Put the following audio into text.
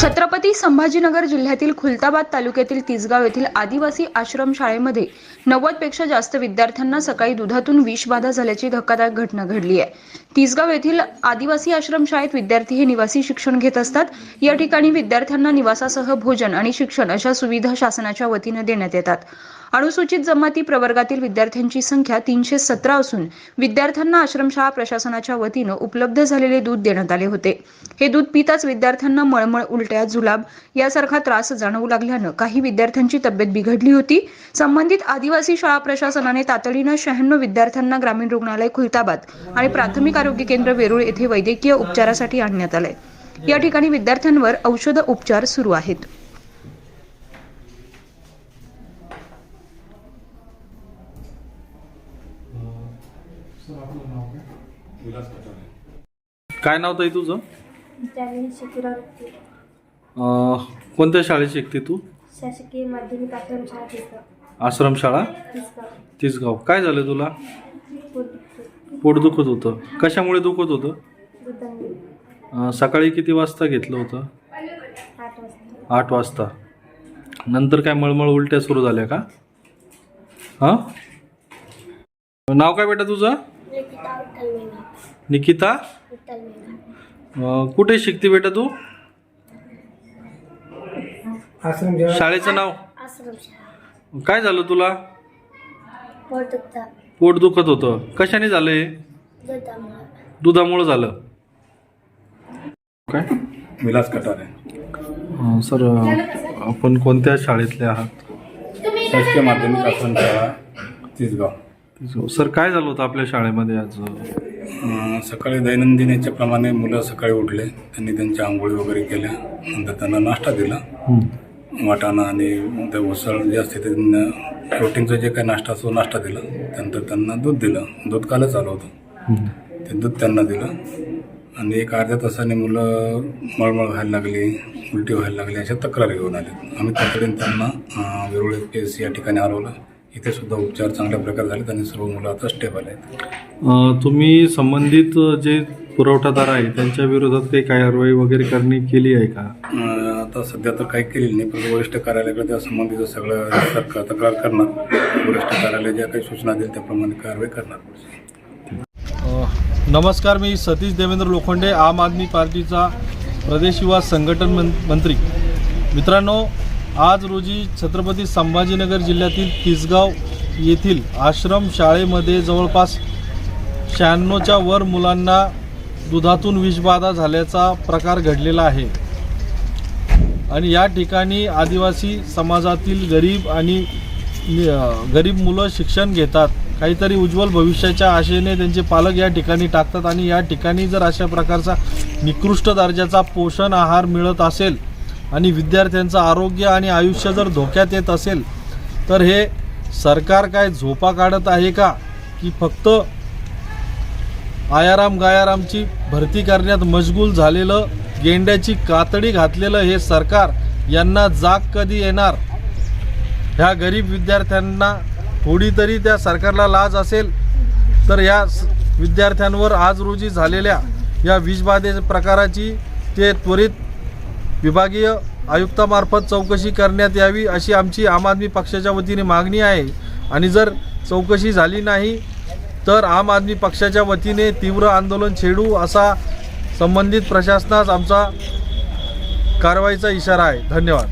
छत्रपती संभाजीनगर जिल्ह्यातील खुलताबाद तालुक्यातील तिसगाव येथील आदिवासी आश्रम शाळेमध्ये नव्वदपेक्षा जास्त विद्यार्थ्यांना सकाळी दुधातून विषबाधा झाल्याची धक्कादायक घटना घडली आहे. तिसगाव येथील आदिवासी आश्रम शाळेत विद्यार्थी हे निवासी शिक्षण घेत असतात. या ठिकाणी विद्यार्थ्यांना निवासासह भोजन आणि शिक्षण अशा सुविधा शासनाच्या वतीने देण्यात येतात. अनुसूचित जमाती प्रवर्गातील विद्यार्थ्यांची संख्या तीनशे सतरा असून विद्यार्थ्यांना आश्रमशाळा प्रशासनाच्या वतीनं उपलब्ध झालेले दूध देण्यात आले होते. हे दूध पिताच विद्यार्थ्यांना मळमळ उलट्या जुलाब यासारखा त्रास जाणवू लागल्यानं काही विद्यार्थ्यांची तब्येत बिघडली होती. संबंधित आदिवासी शाळा प्रशासनाने तातडीनं शहाण्णव विद्यार्थ्यांना ग्रामीण रुग्णालय खुलताबाद आणि प्राथमिक आरोग्य केंद्र वेरूळ येथे वैद्यकीय उपचारासाठी आणण्यात आले या ठिकाणी विद्यार्थ्यांवर औषध उपचार सुरू आहेत. काय नाव ताई तुझं? अं, कोणत्या शाळेत शिकते तू? शासकीय माध्यमिक आश्रमशाळा तिसगाव तिसगाव. काय झालं तुला? पोट दुखत होतं. कशामुळे दुखत होतं? दुधांनी अं, सकाळी किती वाजता घेतलं होतं? आठ वाजता. आठ वाजता. नंतर काय मळमळ उलट्या सुरू झाल्या का? हां? नाव काय बेटा तुझं? निकिता विठ्ठल अं, कुठे शिकते बेटा तू? आश्रम जेव्हा शाळेचं नाव? आश्रमशाळा काय झालं तुला? पोट दुखत. होतं. कशाने झालं हे दुधामुळं. दुधामुळं झालं. काय? विलास कटारे. अं, सर आपण कोणत्या शाळेतले आहात? शासकीय माध्यमिक आश्रमशाळा तिसगाव. सर काय झालं होतं आपल्या शाळेमध्ये आज? अं, सकाळी दैनंदिन याच्याप्रमाणे मुलं सकाळी उठले. त्यांनी त्यांच्या आंघोळी वगैरे केल्या. नंतर त्यांना नाश्ता दिला. वाटाणा आणि ते उसळ जे असते ते त्यांना प्रोटीनचं जे काही नाश्ता असतो नाश्ता दिला. त्यानंतर त्यांना दूध दिलं. दूध कालच आलं होतं. ते दूध त्यांना दिलं. आणि एक अर्ध्या तासाने मुलं मळमळ व्हायला लागली उलटी व्हायला लागली अशा तक्रारी घेऊन आले. आम्ही तातडीने त्यांना वेरुळ एस या ठिकाणी हलवलं इथे सुद्धा उपचार चांगल्या प्रकारे झाले आणि सर्व मुलं आता स्टेबल आहेत. तुम्ही संबंधित जे पुरवठादार आहे त्यांच्या विरोधात काही कारवाई वगैरे करणे केली आहे का? अं, आता सध्या तर काही केलेली नाही पण वरिष्ठ कार्यालयाकडे त्या संबंधीचं सगळं सरकार तक्रार करणार. वरिष्ठ कार्यालय ज्या काही सूचना देईल त्याप्रमाणे कारवाई करणार. नमस्कार मी सतीश देवेंद्र लोखंडे आम आदमी पार्टीचा प्रदेश युवा संघटन मं मंत्री. मित्रांनो आज रोजी छत्रपती संभाजीनगर जिल्ह्यातील तिसगाव येथील आश्रम शाळेमध्ये जवळपास शहाण्णवच्या वर मुलांना दुधातून विषबाधा झाल्याचा प्रकार घडलेला आहे. आणि या ठिकाणी आदिवासी समाजातील गरीब आणि गरीब मुलं शिक्षण घेतात. काहीतरी उज्ज्वल भविष्याच्या आशेने त्यांचे पालक या ठिकाणी टाकतात आणि या ठिकाणी जर अशा प्रकारचा निकृष्ट दर्जाचा पोषण आहार मिळत असेल आणि विद्यार्थ्यांचं आरोग्य आणि आयुष्य जर धोक्यात येत असेल तर हे सरकार काय झोपा काढत आहे का? की फक्त आयाराम गायारामची भरती करण्यात मशगूल झालेलं गेंड्याची कातडी घातलेलं हे सरकार यांना जाग कधी येणार? ह्या गरीब विद्यार्थ्यांना थोडी तरी त्या सरकारला लाज असेल तर या स- विद्यार्थ्यांवर आज रोजी झालेल्या या विषबाधे प्रकाराची ते त्वरित विभागीय आयुक्तामार्फत चौकशी करण्यात यावी अशी आमची आम आदमी पक्षाच्या वतीने मागणी आहे. आणि जर चौकशी झाली नाही तर आम आदमी पक्षाच्या वतीने तीव्र आंदोलन छेडू असा संबंधित प्रशासनास आमचा कारवाईचा इशारा आहे. धन्यवाद.